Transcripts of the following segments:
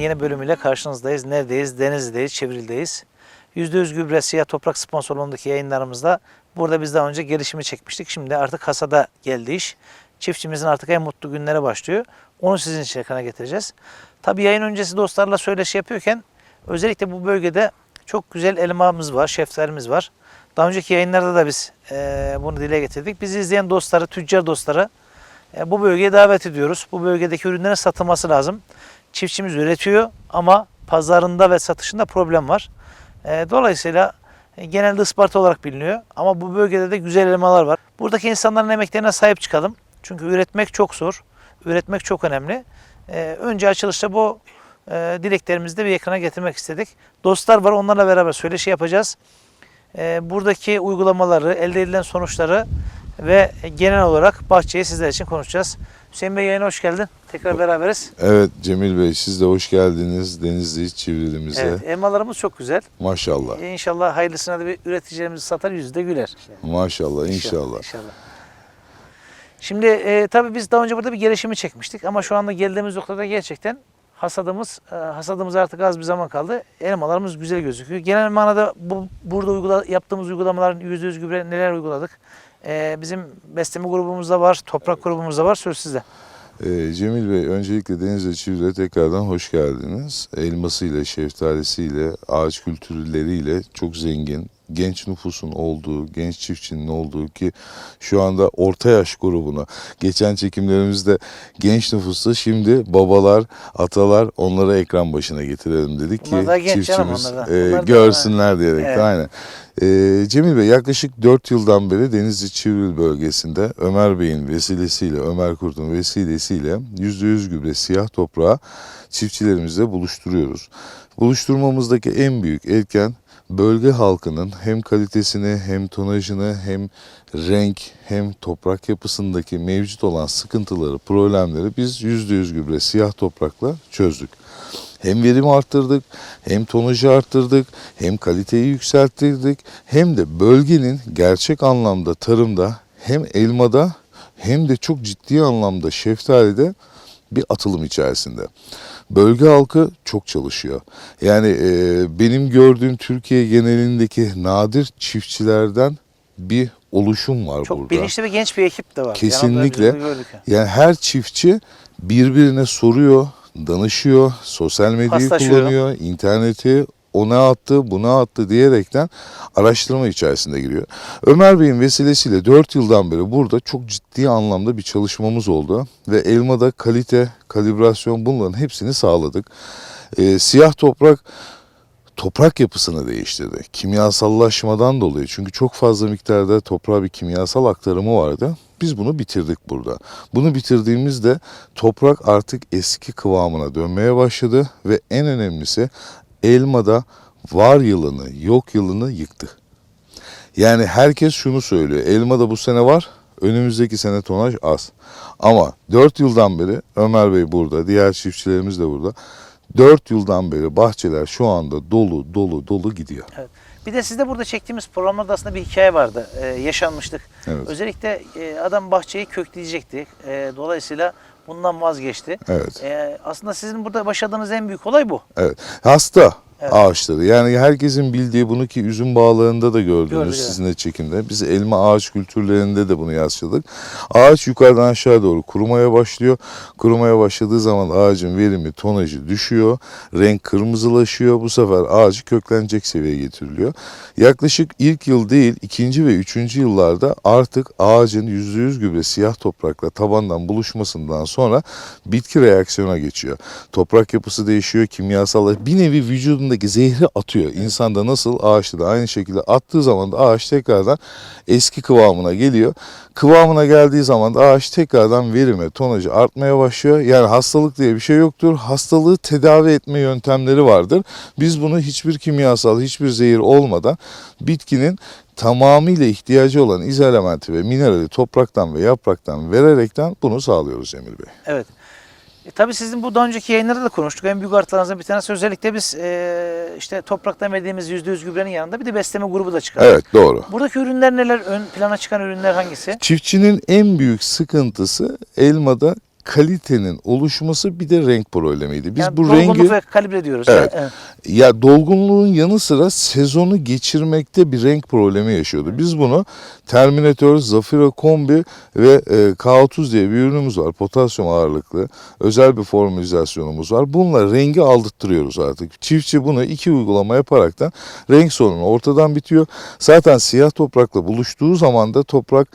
Yeni bölümüyle karşınızdayız. Neredeyiz? Denizli'deyiz, Çevril'deyiz. %100 gübre siyah toprak sponsorluğundaki yayınlarımızda burada biz daha önce gelişimi çekmiştik. Şimdi artık hasada geldi iş. Çiftçimizin artık en mutlu günleri başlıyor. Onu sizin için ekrana getireceğiz. Tabii yayın öncesi dostlarla söyleşi yapıyorken özellikle bu bölgede çok güzel elmamız var, şeftalimiz var. Daha önceki yayınlarda da biz eee, bunu dile getirdik. Bizi izleyen dostları, tüccar dostları e, bu bölgeye davet ediyoruz. Bu bölgedeki ürünlerin satılması lazım. Çiftçimiz üretiyor ama pazarında ve satışında problem var. E, Dolayısıyla e, genelde Isparta olarak biliniyor ama bu bölgede de güzel elmalar var. Buradaki insanların emeklerine sahip çıkalım. Çünkü üretmek çok zor. Üretmek çok önemli. E, Önce açılışta bu e, dileklerimizi de bir ekrana getirmek istedik. Dostlar var onlarla beraber söyleşi yapacağız. Buradaki uygulamaları, elde edilen sonuçları ve genel olarak bahçeyi sizler için konuşacağız. Hüseyin Bey yayına hoş geldin. Tekrar beraberiz. Evet Cemil Bey siz de hoş geldiniz Denizli Çivrilimize. Evet, elmalarımız çok güzel. Maşallah. E, İnşallah hayırlısına da bir üreticilerimiz satar yüzü de güler. Maşallah inşallah. İnşallah. Şimdi e, tabii biz daha önce burada bir gelişimi çekmiştik ama şu anda geldiğimiz noktada gerçekten hasadımız e, hasadımız artık az bir zaman kaldı. Elmalarımız güzel gözüküyor. Genel manada bu burada uygula, yaptığımız uygulamaların %100 gübre neler uyguladık? E, bizim besleme grubumuzda var, toprak grubumuzda var. Söz sizde. Ee, Cemil Bey öncelikle Denizli Çivril'e tekrardan hoş geldiniz. Elmasıyla, şeftalisiyle, ağaç kültürleriyle çok zengin, genç nüfusun olduğu, genç çiftçinin olduğu ki şu anda orta yaş grubuna geçen çekimlerimizde genç nüfusu şimdi babalar, atalar onları ekran başına getirelim dedik ki çiftçimiz e, Onlar da- görsünler diyerek Evet. aynen. Ee, Cemil Bey yaklaşık 4 yıldan beri Denizli Çivril bölgesinde Ömer Bey'in vesilesiyle, Ömer Kurt'un vesilesiyle %100 gübre siyah toprağı çiftçilerimizle buluşturuyoruz. Buluşturmamızdaki en büyük etken bölge halkının hem kalitesini hem tonajını hem renk hem toprak yapısındaki mevcut olan sıkıntıları, problemleri biz %100 gübre siyah toprakla çözdük. Hem verimi arttırdık, hem tonajı arttırdık, hem kaliteyi yükselttirdik, hem de bölgenin gerçek anlamda tarımda hem elmada hem de çok ciddi anlamda şeftalide bir atılım içerisinde. Bölge halkı çok çalışıyor. Yani e, benim gördüğüm Türkiye genelindeki nadir çiftçilerden bir oluşum var Çok burada. bilinçli ve genç bir ekip de var. Kesinlikle. Yani her çiftçi birbirine soruyor, danışıyor, sosyal medyayı kullanıyor, interneti ona attı, buna attı diyerekten araştırma içerisinde giriyor. Ömer Bey'in vesilesiyle 4 yıldan beri burada çok ciddi anlamda bir çalışmamız oldu. Ve elmada kalite, kalibrasyon bunların hepsini sağladık. Ee, siyah toprak toprak yapısını değiştirdi. Kimyasallaşmadan dolayı çünkü çok fazla miktarda toprağa bir kimyasal aktarımı vardı. Biz bunu bitirdik burada. Bunu bitirdiğimizde toprak artık eski kıvamına dönmeye başladı ve en önemlisi elmada var yılını, yok yılını yıktı. Yani herkes şunu söylüyor. Elmada bu sene var, önümüzdeki sene tonaj az. Ama 4 yıldan beri Ömer Bey burada, diğer çiftçilerimiz de burada. 4 yıldan beri bahçeler şu anda dolu dolu dolu gidiyor. Bir de sizde burada çektiğimiz programlarda aslında bir hikaye vardı. Ee, yaşanmıştık. Evet. Özellikle e, adam bahçeyi kökleyecekti. E, dolayısıyla bundan vazgeçti. Evet. E, aslında sizin burada başladığınız en büyük olay bu. Evet. Hasta Evet. ağaçları. Yani herkesin bildiği bunu ki üzüm bağlarında da gördünüz Gördük, sizin de çekimde. Biz elma ağaç kültürlerinde de bunu yasladık. Ağaç yukarıdan aşağı doğru kurumaya başlıyor. Kurumaya başladığı zaman ağacın verimi, tonajı düşüyor. Renk kırmızılaşıyor. Bu sefer ağacı köklenecek seviyeye getiriliyor. Yaklaşık ilk yıl değil, ikinci ve üçüncü yıllarda artık ağacın %100 gübre siyah toprakla tabandan buluşmasından sonra bitki reaksiyona geçiyor. Toprak yapısı değişiyor, kimyasallar bir nevi vücudundaki zehri atıyor. İnsanda nasıl ağaçta da aynı şekilde attığı zaman da ağaç tekrardan eski kıvamına geliyor. Kıvamına geldiği zaman da ağaç tekrardan verime, tonajı artmaya başlıyor. Yani hastalık diye bir şey yoktur. Hastalığı tedavi etme yöntemleri vardır. Biz bunu hiçbir kimyasal, hiçbir zehir olmadan bitkinin tamamıyla ihtiyacı olan izolementi ve minerali topraktan ve yapraktan vererekten bunu sağlıyoruz Emir Bey. Evet. E, tabii sizin bu daha önceki yayınlarda da konuştuk. En büyük artılarınızdan bir tanesi özellikle biz e, işte topraktan verdiğimiz %100 gübrenin yanında bir de besleme grubu da çıkardık. Evet doğru. Buradaki ürünler neler? Ön plana çıkan ürünler hangisi? Çiftçinin en büyük sıkıntısı elmada kalitenin oluşması bir de renk problemiydi. Biz Yani bu rengi ve kalibre diyoruz. Evet. Evet. ya dolgunluğun yanı sıra sezonu geçirmekte bir renk problemi yaşıyordu. Biz bunu Terminator, Zafira Kombi ve e, K30 diye bir ürünümüz var. Potasyum ağırlıklı. Özel bir formülizasyonumuz var. Bununla rengi aldırttırıyoruz artık. Çiftçi bunu iki uygulama yaparaktan renk sorunu ortadan bitiyor. Zaten siyah toprakla buluştuğu zaman da toprak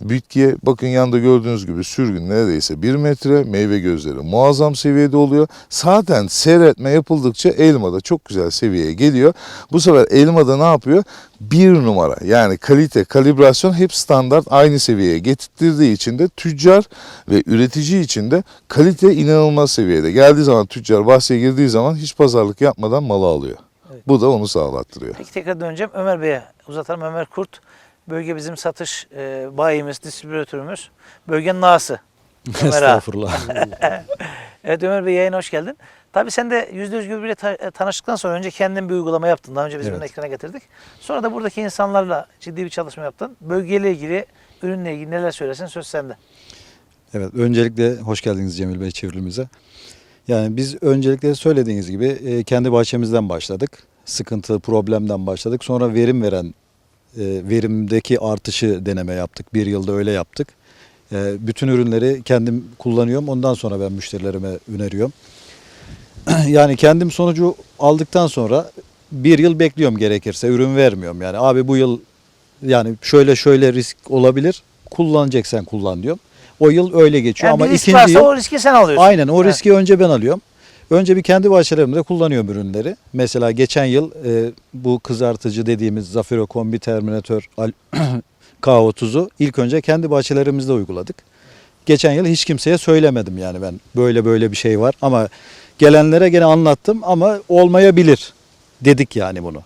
Bitkiye bakın yanında gördüğünüz gibi sürgün neredeyse 1 metre meyve gözleri muazzam seviyede oluyor. Zaten seyretme yapıldıkça elmada çok güzel seviyeye geliyor. Bu sefer elmada ne yapıyor? Bir numara yani kalite, kalibrasyon hep standart aynı seviyeye getirdiği için de tüccar ve üretici için de kalite inanılmaz seviyede. Geldiği zaman tüccar bahçeye girdiği zaman hiç pazarlık yapmadan malı alıyor. Evet. Bu da onu sağlattırıyor. Peki tekrar döneceğim. Ömer Bey'e uzatalım. Ömer Kurt. Bölge bizim satış e, bayimiz, distribütörümüz. Bölgenin ağası. Ömer. Estağfurullah. Evet Ömer Bey yayına hoş geldin. Tabii sen de %100 gübreyle ta- e, tanıştıktan sonra önce kendin bir uygulama yaptın. Daha önce biz Evet. bunu ekrana getirdik. Sonra da buradaki insanlarla ciddi bir çalışma yaptın. Bölgeyle ilgili, ürünle ilgili neler söylesin söz sende. evet, öncelikle hoş geldiniz Cemil Bey çevrilimize. Yani biz öncelikle söylediğiniz gibi e, kendi bahçemizden başladık. Sıkıntı, problemden başladık. Sonra verim veren, verimdeki artışı deneme yaptık. Bir yılda öyle yaptık. E, bütün ürünleri kendim kullanıyorum. Ondan sonra ben müşterilerime öneriyorum. yani kendim sonucu aldıktan sonra bir yıl bekliyorum gerekirse. Ürün vermiyorum. Yani abi bu yıl yani şöyle şöyle risk olabilir. Kullanacaksan kullan diyorum. O yıl öyle geçiyor Yani ama ikinci varsa yıl o riski sen alıyorsun. aynen o Evet. riski önce ben alıyorum. Önce bir kendi bahçelerimde kullanıyorum ürünleri. Mesela geçen yıl e, bu kızartıcı dediğimiz Zafiro Kombi Terminator Al- K30'u ilk önce kendi bahçelerimizde uyguladık. Geçen yıl hiç kimseye söylemedim yani ben böyle böyle bir şey var ama gelenlere gene anlattım ama olmayabilir dedik yani bunu.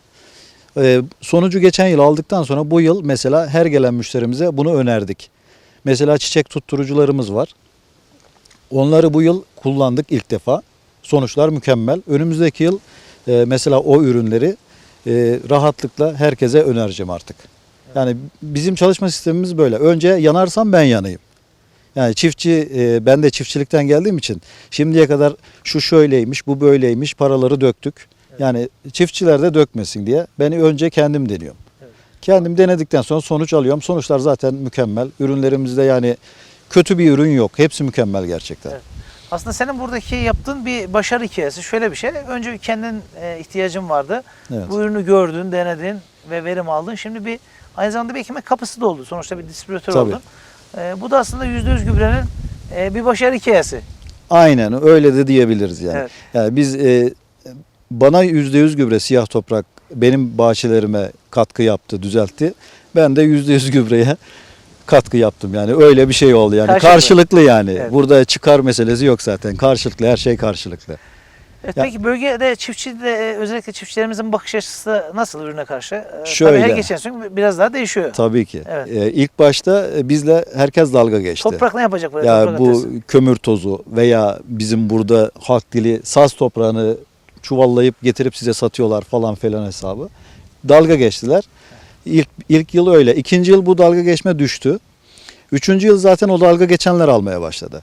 Ee, sonucu geçen yıl aldıktan sonra bu yıl mesela her gelen müşterimize bunu önerdik. Mesela çiçek tutturucularımız var. Onları bu yıl kullandık ilk defa. Sonuçlar mükemmel. Önümüzdeki yıl e, mesela o ürünleri e, rahatlıkla herkese önereceğim artık. Yani bizim çalışma sistemimiz böyle. Önce yanarsam ben yanayım. Yani çiftçi, e, ben de çiftçilikten geldiğim için şimdiye kadar şu şöyleymiş, bu böyleymiş paraları döktük. Yani çiftçiler de dökmesin diye ben önce kendim deniyorum. Kendim denedikten sonra sonuç alıyorum. Sonuçlar zaten mükemmel. Ürünlerimizde yani kötü bir ürün yok. Hepsi mükemmel gerçekten. Evet. Aslında senin buradaki yaptığın bir başarı hikayesi. Şöyle bir şey. Önce kendin e, ihtiyacın vardı. Evet. Bu ürünü gördün, denedin ve verim aldın. Şimdi bir aynı zamanda bir ekmek kapısı da oldu. Sonuçta bir distribütör Tabii. oldun. E, bu da aslında %100 gübrenin e, bir başarı hikayesi. Aynen öyle de diyebiliriz yani. Evet. Yani biz e, bana %100 gübre siyah toprak benim bahçelerime katkı yaptı, düzeltti. Ben de %100 gübreye katkı yaptım. Yani öyle bir şey oldu yani. Karşılıklı. Karşılıklı, yani. Evet. Burada çıkar meselesi yok zaten. Karşılıklı her şey karşılıklı. Evet, Ya- peki bölgede çiftçi de e, özellikle çiftçilerimizin bakış açısı nasıl ürüne karşı? E, Tabii Şöyle. her geçen gün biraz daha değişiyor. Tabii ki. Evet. E, ilk başta e, bizle herkes dalga geçti. Toprak ne yapacak böyle? Ya bu ötesi? kömür tozu veya bizim burada halk dili saz toprağını çuvallayıp getirip size satıyorlar falan filan hesabı. Dalga geçtiler. İlk, ilk yıl öyle. İkinci yıl bu dalga geçme düştü. Üçüncü yıl zaten o dalga geçenler almaya başladı.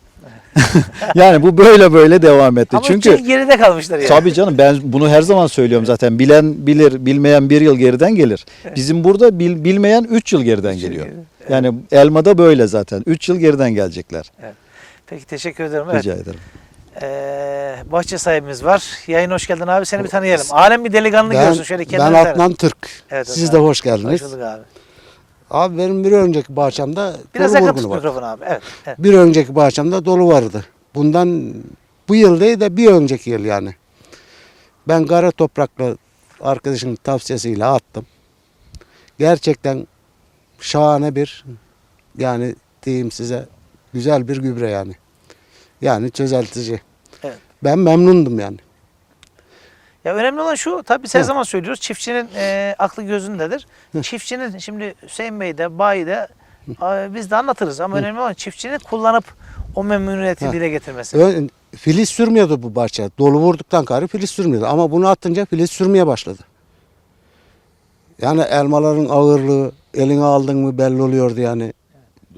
yani bu böyle böyle devam etti. Ama Çünkü geride kalmışlar yani. Tabii canım ben bunu her zaman söylüyorum zaten. Bilen bilir, bilmeyen bir yıl geriden gelir. Bizim burada bil- bilmeyen 3 yıl geriden Üç yıl geliyor. geride. Yani elmada böyle zaten. 3 yıl geriden gelecekler. Peki teşekkür ederim. Evet. Rica ederim. Ee, bahçe sahibimiz var. Yayın hoş geldin abi. Seni bir tanıyalım. Alem bir delikanlı Ben, görsün. Şöyle ben kendini tanı. Adnan Türk. Evet, Siz de abi. hoş geldiniz. Hoş bulduk abi. Abi benim bir önceki bahçemde Biraz dolu yakın vurgunu tut var. mikrofonu abi. Evet. evet. Bir önceki bahçemde dolu vardı. Bundan bu yıl değil de bir önceki yıl yani. Ben kara toprakla arkadaşın tavsiyesiyle attım. Gerçekten şahane bir yani diyeyim size güzel bir gübre yani. Yani çözeltici. Evet. Ben memnundum yani. Ya önemli olan şu, tabii her Hı. zaman söylüyoruz, çiftçinin e, aklı gözündedir. Çiftçinin, şimdi Hüseyin Bey de, Bayi de, a, biz de anlatırız ama önemli olan çiftçinin kullanıp o memnuniyeti Hı. dile getirmesi. Ön- filiz sürmüyordu bu bahçe. Dolu vurduktan sonra filiz sürmüyordu. Ama bunu atınca filiz sürmeye başladı. Yani elmaların ağırlığı eline aldın mı belli oluyordu yani.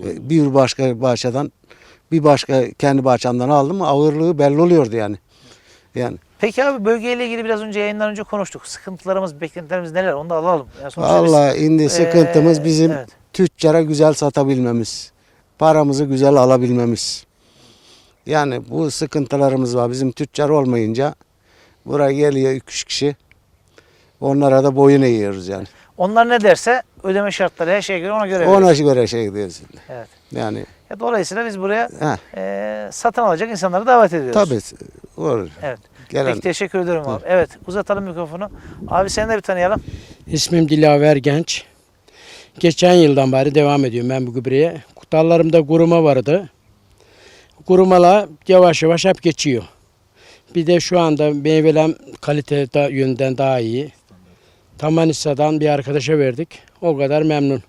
E, Bir başka bahçeden bir başka kendi bahçemden aldım ağırlığı belli oluyordu yani. Yani Peki abi bölgeyle ilgili biraz önce yayından önce konuştuk. Sıkıntılarımız, beklentilerimiz neler? Onu da alalım. Yani vallahi indi sıkıntımız Ee, bizim evet. tüccara güzel satabilmemiz. Paramızı güzel alabilmemiz. Yani bu sıkıntılarımız var. Bizim tüccar olmayınca buraya geliyor 2-3 kişi. Onlara da boyun eğiyoruz yani. Onlar ne derse ödeme şartları her şeye göre ona göre Ona veriyoruz. göre şey gidiyoruz. Evet. Yani Ya dolayısıyla biz buraya heh, e, satın alacak insanları davet ediyoruz. tabii olur. Evet. Gelen. Peki teşekkür ederim abi. Evet uzatalım mikrofonu. Abi seni de bir tanıyalım. İsmim Dilaver Genç. Geçen yıldan beri devam ediyorum ben bu gübreye. Dallarımda kuruma vardı. Kurumala yavaş yavaş hep geçiyor. Bir de şu anda meyvelem kalite da, yönden daha iyi. Tamanisa'dan bir arkadaşa verdik. O kadar memnun.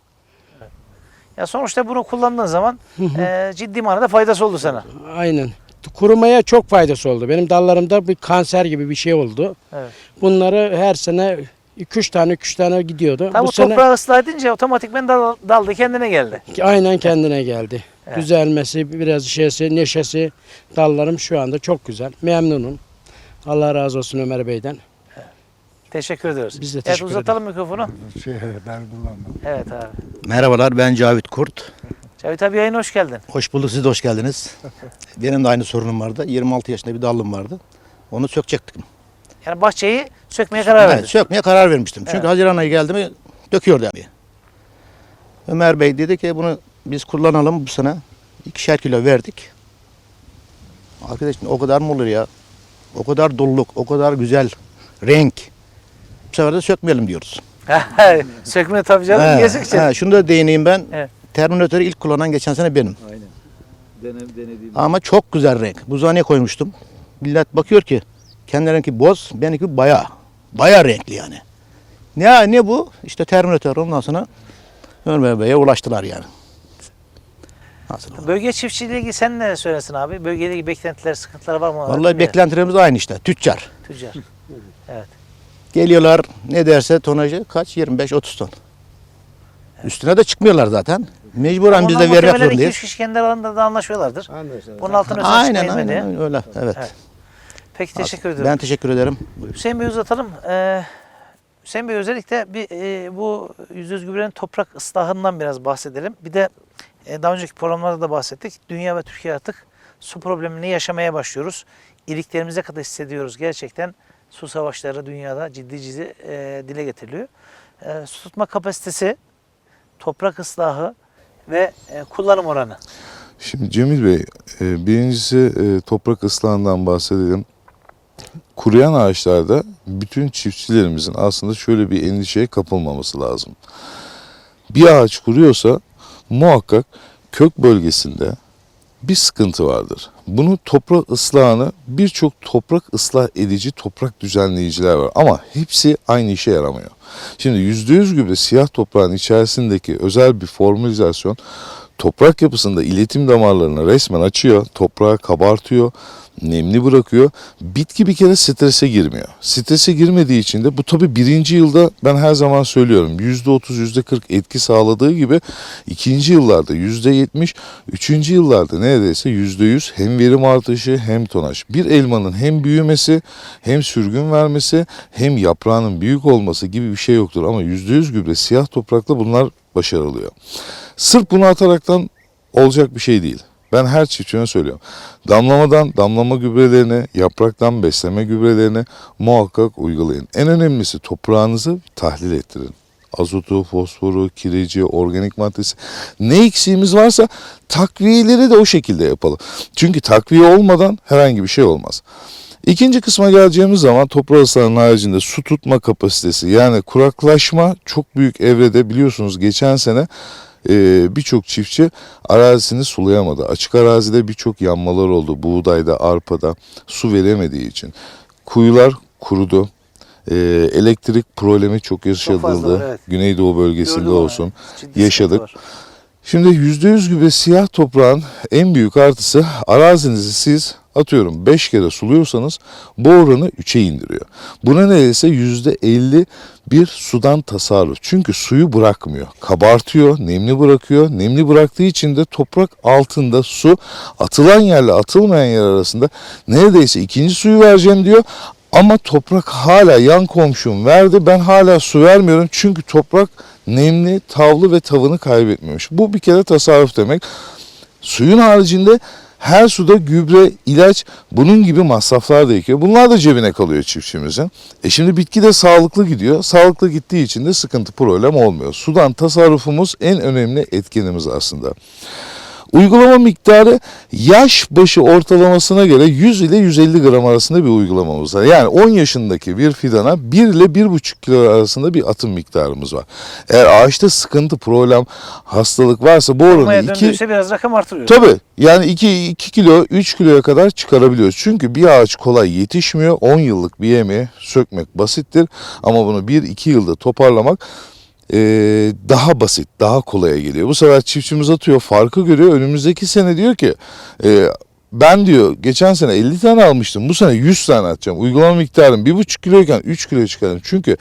Ya sonuçta bunu kullandığın zaman e, ciddi manada faydası oldu sana. Aynen. Kurumaya çok faydası oldu. Benim dallarımda bir kanser gibi bir şey oldu. Evet. Bunları her sene 2-3 tane 2 tane gidiyordu. Tam bu bu sene toprağı ıslah edince otomatikmen dal, daldı kendine geldi. aynen kendine geldi. Evet. Düzelmesi, biraz şeysi, neşesi dallarım şu anda çok güzel. Memnunum. Allah razı olsun Ömer Bey'den. Teşekkür ediyoruz. Biz de evet teşekkür uzatalım mikrofonu. Şey, ben kullanmam. Evet abi. Merhabalar ben Cavit Kurt. Cavit abi yayına hoş geldin. Hoş bulduk siz de hoş geldiniz. Benim de aynı sorunum vardı. 26 yaşında bir dallım vardı. Onu sökecektim. Yani bahçeyi sökmeye karar Evet, verdin. sökmeye karar vermiştim. Çünkü Evet. Haziran ayı geldi mi döküyordu yani. Ömer Bey dedi ki bunu biz kullanalım bu sene. İkişer kilo verdik. Arkadaşım o kadar mı olur ya? O kadar doluluk, o kadar güzel renk. Bu sefer de sökmeyelim diyoruz. Sökme tabii canım. He, Niye sökeceksin? he, şunu da değineyim ben. Evet. Terminatörü ilk kullanan geçen sene benim. Aynen. Denem, denediğim. Ama çok güzel renk. Buzhaneye koymuştum. Millet bakıyor ki kendilerinki boz, benimki baya. Baya renkli yani. Ne ne bu? İşte Terminator ondan sonra Ömer Bey'e ulaştılar yani. Nasıl? Bölge çiftçiliği ilgili sen ne söylesin abi? Bölgede ilgili beklentiler, sıkıntılar var mı? Vallahi Bilmiyorum. beklentilerimiz aynı işte. Tüccar. Tüccar. Geliyorlar ne derse tonajı kaç? 25-30 ton. Üstüne de çıkmıyorlar zaten. Mecburen biz Onlar de vermek muhtemelen zorundayız. 2-3 kişi kendi aralarında da anlaşıyorlardır. Bunun altına özel Aynen çıkmayın diye. aynen öyle. Evet. Evet. Peki teşekkür ederim. Ben teşekkür ederim. Hüseyin Bey uzatalım. Ee, Hüseyin Bey özellikle bir, e, bu %100 gübrenin toprak ıslahından biraz bahsedelim. Bir de e, daha önceki programlarda da bahsettik. Dünya ve Türkiye artık su problemini yaşamaya başlıyoruz. İliklerimize kadar hissediyoruz. Gerçekten su savaşları dünyada ciddi ciddi e, dile getiriliyor. E, su tutma kapasitesi, toprak ıslahı ve e, kullanım oranı. Şimdi Cemil Bey, e, birincisi e, toprak ıslahından bahsedelim. Kuruyan ağaçlarda bütün çiftçilerimizin aslında şöyle bir endişeye kapılmaması lazım. Bir ağaç kuruyorsa muhakkak kök bölgesinde bir sıkıntı vardır. Bunu toprak ıslahını birçok toprak ıslah edici toprak düzenleyiciler var ama hepsi aynı işe yaramıyor. Şimdi %100 gübre siyah toprağın içerisindeki özel bir formülizasyon toprak yapısında iletim damarlarını resmen açıyor, toprağı kabartıyor, nemli bırakıyor. Bitki bir kere strese girmiyor. Strese girmediği için de bu tabi birinci yılda ben her zaman söylüyorum %30 %40 etki sağladığı gibi ikinci yıllarda %70, üçüncü yıllarda neredeyse %100 hem verim artışı hem tonaj. Bir elmanın hem büyümesi hem sürgün vermesi hem yaprağının büyük olması gibi bir şey yoktur ama %100 gübre siyah toprakla bunlar başarılıyor. Sırf bunu ataraktan olacak bir şey değil. Ben her çiftçime söylüyorum. Damlamadan damlama gübrelerini, yapraktan besleme gübrelerini muhakkak uygulayın. En önemlisi toprağınızı tahlil ettirin. Azotu, fosforu, kireci, organik maddesi ne eksiğimiz varsa takviyeleri de o şekilde yapalım. Çünkü takviye olmadan herhangi bir şey olmaz. İkinci kısma geleceğimiz zaman toprağı ıslanın haricinde su tutma kapasitesi yani kuraklaşma çok büyük evrede biliyorsunuz geçen sene e, birçok çiftçi arazisini sulayamadı. Açık arazide birçok yanmalar oldu. Buğdayda, arpada su veremediği için. Kuyular kurudu. E, elektrik problemi çok yaşadıldı. fazla evet. Güneydoğu bölgesinde Gördüm olsun. Sıkıntı yaşadık. var. Şimdi %100 gübre siyah toprağın en büyük artısı arazinizi siz atıyorum 5 kere suluyorsanız bu oranı 3'e indiriyor. Buna neredeyse %50 bir sudan tasarruf. Çünkü suyu bırakmıyor. Kabartıyor, nemli bırakıyor. Nemli bıraktığı için de toprak altında su atılan yerle atılmayan yer arasında neredeyse ikinci suyu vereceğim diyor. Ama toprak hala yan komşum verdi. Ben hala su vermiyorum. Çünkü toprak nemli, tavlı ve tavını kaybetmemiş. Bu bir kere tasarruf demek. Suyun haricinde her suda gübre, ilaç bunun gibi masraflar da ekiyor. Bunlar da cebine kalıyor çiftçimizin. E şimdi bitki de sağlıklı gidiyor. Sağlıklı gittiği için de sıkıntı problem olmuyor. Sudan tasarrufumuz en önemli etkenimiz aslında. Uygulama miktarı yaş başı ortalamasına göre 100 ile 150 gram arasında bir uygulamamız var. Yani 10 yaşındaki bir fidana 1 ile 1,5 kilo arasında bir atım miktarımız var. Eğer ağaçta sıkıntı, problem, hastalık varsa bu oranı Kurumaya 2 döndüyse biraz rakam artırıyor. Tabii yani 2, 2 kilo 3 kiloya kadar çıkarabiliyoruz. Çünkü bir ağaç kolay yetişmiyor. 10 yıllık bir yemeği sökmek basittir. Ama bunu 1-2 yılda toparlamak eee, daha basit, daha kolaya geliyor. Bu sefer çiftçimiz atıyor, farkı görüyor. Önümüzdeki sene diyor ki eee, ben diyor geçen sene 50 tane almıştım. Bu sene 100 tane atacağım. Uygulama miktarım 1,5 kiloyken 3 kilo çıkarım. Çünkü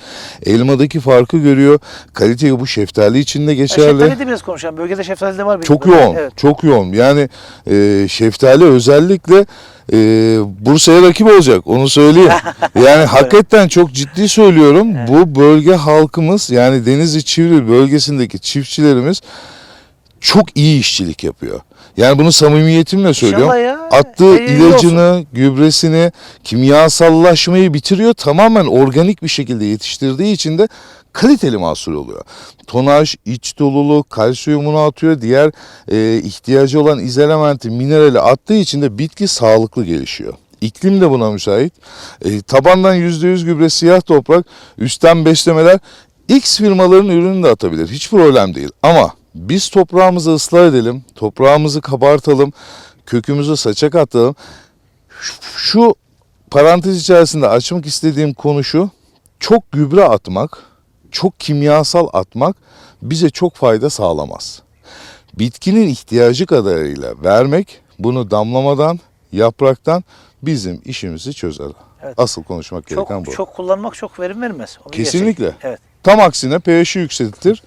elmadaki farkı görüyor. Kaliteyi bu şeftali için de geçerli. Şeftali de biraz konuşalım. Bölgede şeftali de var. Çok bildiğim yoğun. Evet. çok yoğun. Yani e, şeftali özellikle e, Bursa'ya rakip olacak, onu söyleyeyim. Yani hakikaten çok ciddi söylüyorum. Bu bölge halkımız, yani Denizli Çivril bölgesindeki çiftçilerimiz çok iyi işçilik yapıyor. Yani bunu samimiyetimle söylüyorum. İnşallah ya. Attığı Hayırlı olsun. ilacını, gübresini, kimyasallaşmayı bitiriyor. Tamamen organik bir şekilde yetiştirdiği için de kaliteli mahsul oluyor. Tonaj, iç doluluk, kalsiyumunu atıyor. Diğer e, ihtiyacı olan izelementi, minerali attığı için de bitki sağlıklı gelişiyor. İklim de buna müsait. E, tabandan %100 gübre siyah toprak, üstten beslemeler X firmaların ürününü de atabilir. Hiç problem değil. Ama biz toprağımızı ıslah edelim, toprağımızı kabartalım, kökümüzü saçak atalım. Şu- parantez içerisinde açmak istediğim konu şu. Çok gübre atmak, çok kimyasal atmak bize çok fayda sağlamaz. Bitkinin ihtiyacı kadarıyla vermek, bunu damlamadan, yapraktan bizim işimizi çözer. Evet. Asıl konuşmak gereken Çok, bu. çok kullanmak çok verim vermez. O Kesinlikle. gerçek. Evet. Tam aksine pH'i yükseltir,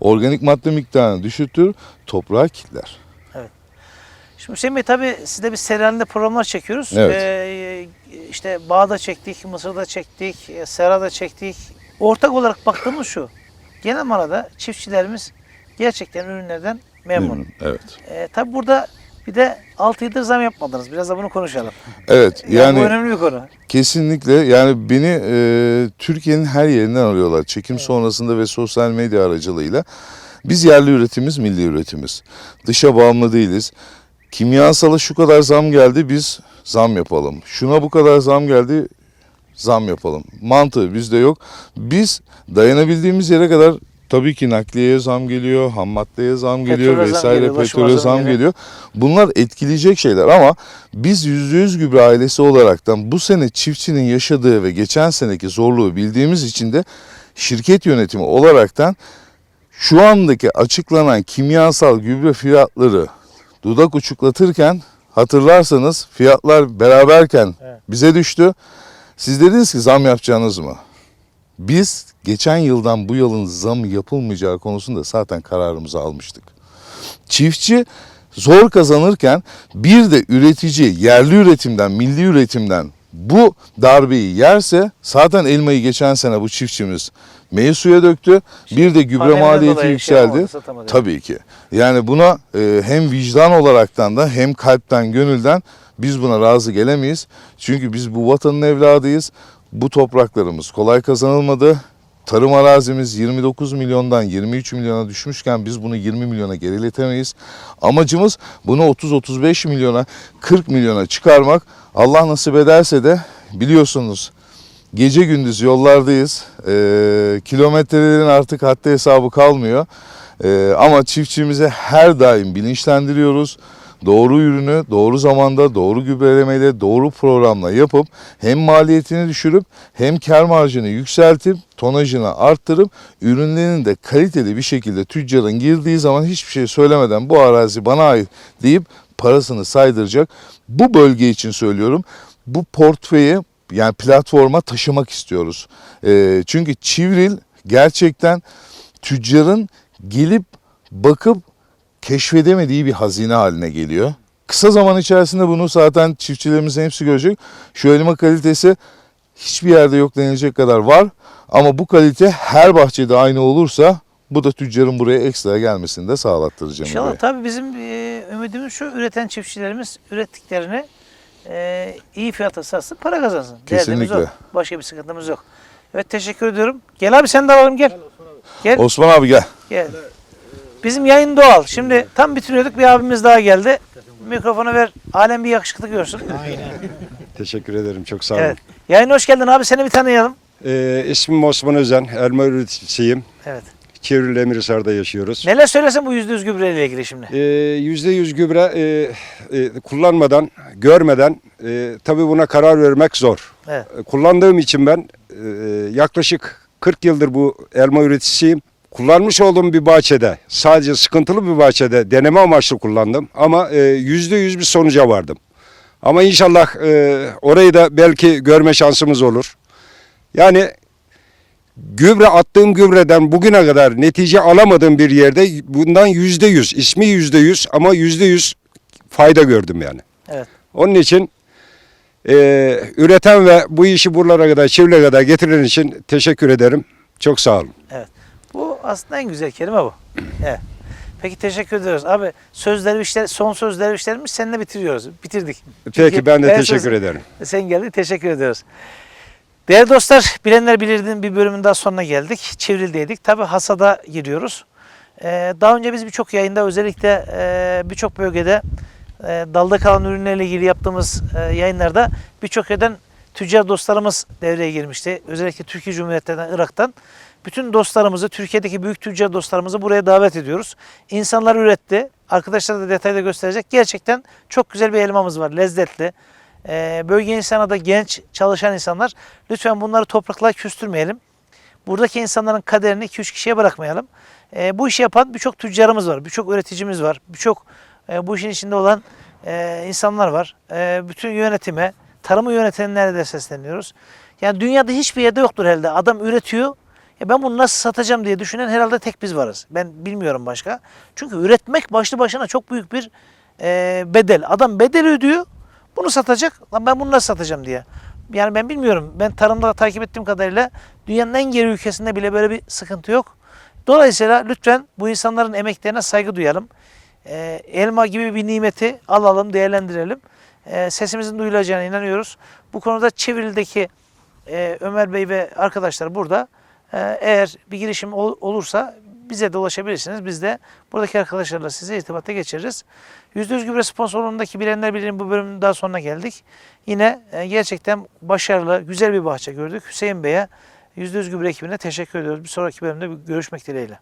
organik madde miktarını düşürtür, toprağı kitler. Şimdi Hüseyin Bey tabii sizde bir serialinde programlar çekiyoruz. Evet. Ee, işte Bağ'da çektik, Mısır'da çektik, e, Sera'da çektik. Ortak olarak baktığımız şu. Genel manada çiftçilerimiz gerçekten ürünlerden memnun. Evet. Ee, tabii burada bir de 6 yıldır zam yapmadınız. Biraz da bunu konuşalım. Evet Yani, yani bu önemli bir konu. Kesinlikle yani beni e, Türkiye'nin her yerinden arıyorlar. Çekim sonrasında ve sosyal medya aracılığıyla. Biz yerli üretimiz, milli üretimiz. Dışa bağımlı değiliz. Kimyasala şu kadar zam geldi biz zam yapalım. Şuna bu kadar zam geldi zam yapalım. Mantığı bizde yok. Biz dayanabildiğimiz yere kadar tabii ki nakliyeye zam geliyor, ham maddeye zam geliyor Petrole zam vesaire geliyor, ulaşıma petrole zam zam geliyor. geliyor. Bunlar etkileyecek şeyler ama biz %100 gübre ailesi olaraktan bu sene çiftçinin yaşadığı ve geçen seneki zorluğu bildiğimiz için de şirket yönetimi olaraktan şu andaki açıklanan kimyasal gübre fiyatları dudak uçuklatırken hatırlarsanız fiyatlar beraberken Evet. bize düştü. Siz dediniz ki zam yapacağınız mı? Biz geçen yıldan bu yılın zam yapılmayacağı konusunda zaten kararımızı almıştık. Çiftçi zor kazanırken bir de üretici yerli üretimden, milli üretimden bu darbeyi yerse zaten elmayı geçen sene bu çiftçimiz meyve suya döktü. Bir de gübre maliyeti şey yükseldi. satamadı. Tabii ki. Yani buna e, hem vicdan olaraktan da hem kalpten, gönülden biz buna razı gelemeyiz. Çünkü biz bu vatanın evladıyız. Bu topraklarımız kolay kazanılmadı. Tarım arazimiz 29 milyondan 23 milyona düşmüşken biz bunu 20 milyona geriletemeyiz. Amacımız bunu 30-35 milyona 40 milyona çıkarmak. Allah nasip ederse de biliyorsunuz gece gündüz yollardayız. Ee, kilometrelerin artık haddi hesabı kalmıyor. Ee, ama çiftçimize her daim bilinçlendiriyoruz. Doğru ürünü doğru zamanda doğru gübrelemeyle doğru programla yapıp hem maliyetini düşürüp hem kar marjını yükseltip tonajını arttırıp ürünlerin de kaliteli bir şekilde tüccarın girdiği zaman hiçbir şey söylemeden bu arazi bana ait deyip parasını saydıracak. Bu bölge için söylüyorum. Bu portföyü yani platforma taşımak istiyoruz. Ee, çünkü Çivril gerçekten tüccarın gelip bakıp keşfedemediği bir hazine haline geliyor. Kısa zaman içerisinde bunu zaten çiftçilerimizin hepsi görecek. Şu elma kalitesi hiçbir yerde yok denilecek kadar var. Ama bu kalite her bahçede aynı olursa bu da tüccarın buraya ekstra gelmesini de sağlattırır Cemil İnşallah tabii bizim e, ümidimiz şu üreten çiftçilerimiz ürettiklerini e, iyi fiyata satsın para kazansın. Derdimiz Kesinlikle. o. Başka bir sıkıntımız yok. Evet teşekkür ediyorum. Gel abi sen de alalım gel. Gel. Osman abi gel. Gel. Bizim yayın doğal. Şimdi tam bitiriyorduk bir abimiz daha geldi. Mikrofonu ver. Alem bir yakışıklı görsün. Teşekkür ederim. Çok sağ olun. Evet. Yayına hoş geldin abi. Seni bir tanıyalım. Ee, ismim Osman Özen. Elma üreticisiyim. Evet. Çevrili Emirsar'da yaşıyoruz. Neler söylesen bu yüzde yüz gübreyle ilgili şimdi. Ee, %100 gübre e, e, kullanmadan, görmeden e, tabii buna karar vermek zor. Evet. E, Kullandığım için ben e, yaklaşık 40 yıldır bu elma üreticisiyim. Kullanmış olduğum bir bahçede, sadece sıkıntılı bir bahçede deneme amaçlı kullandım. Ama e, %100 bir sonuca vardım. Ama inşallah e, orayı da belki görme şansımız olur. Yani gübre attığım gübreden bugüne kadar netice alamadığım bir yerde bundan yüzde yüz, ismi yüzde yüz ama yüzde yüz fayda gördüm yani. Evet. Onun için e, üreten ve bu işi buralara kadar, çivreye kadar getiren için teşekkür ederim. Çok sağ olun. Bu aslında en güzel kelime bu. Evet. Peki teşekkür ediyoruz. Abi söz dervişler, son söz dervişlerimiz seninle bitiriyoruz. Bitirdik. Peki Çünkü ben de en teşekkür sözü- ederim. Sen geldin. Teşekkür ediyoruz. Değerli dostlar, bilenler bilirdiğin bir bölümün daha sonuna geldik. Çevrildeydik. Tabi hasada giriyoruz. Ee, daha önce biz birçok yayında özellikle e, birçok bölgede e, dalda kalan ürünlerle ilgili yaptığımız e, yayınlarda birçok yerden tüccar dostlarımız devreye girmişti. Özellikle Türkiye Cumhuriyetlerinden, Irak'tan. Bütün dostlarımızı, Türkiye'deki büyük tüccar dostlarımızı buraya davet ediyoruz. İnsanlar üretti. Arkadaşlar da detayda gösterecek. Gerçekten çok güzel bir elmamız var. Lezzetli. Ee, bölge insanı da genç, çalışan insanlar. Lütfen bunları toprakla küstürmeyelim. Buradaki insanların kaderini 2-3 kişiye bırakmayalım. Ee, bu işi yapan birçok tüccarımız var, birçok üreticimiz var, birçok e, bu işin içinde olan e, insanlar var. E, bütün yönetime, tarımı yönetenlere de sesleniyoruz. Yani dünyada hiçbir yerde yoktur herhalde. Adam üretiyor, ya ben bunu nasıl satacağım diye düşünen herhalde tek biz varız. Ben bilmiyorum başka. Çünkü üretmek başlı başına çok büyük bir e, bedel. Adam bedel ödüyor, bunu satacak. Lan ben bunu nasıl satacağım diye. Yani ben bilmiyorum. Ben tarımda takip ettiğim kadarıyla dünyanın en geri ülkesinde bile böyle bir sıkıntı yok. Dolayısıyla lütfen bu insanların emeklerine saygı duyalım. Ee, elma gibi bir nimeti alalım, değerlendirelim. Ee, sesimizin duyulacağına inanıyoruz. Bu konuda Çivril'deki e, Ömer Bey ve arkadaşlar burada. Ee, eğer bir girişim ol- olursa bize de ulaşabilirsiniz. Biz de buradaki arkadaşlarla size irtibata geçiririz. %100 gübre sponsorluğundaki bilenler bilin bu bölümün daha sonuna geldik. Yine e, gerçekten başarılı, güzel bir bahçe gördük. Hüseyin Bey'e %100 gübre ekibine teşekkür ediyoruz. Bir sonraki bölümde görüşmek dileğiyle.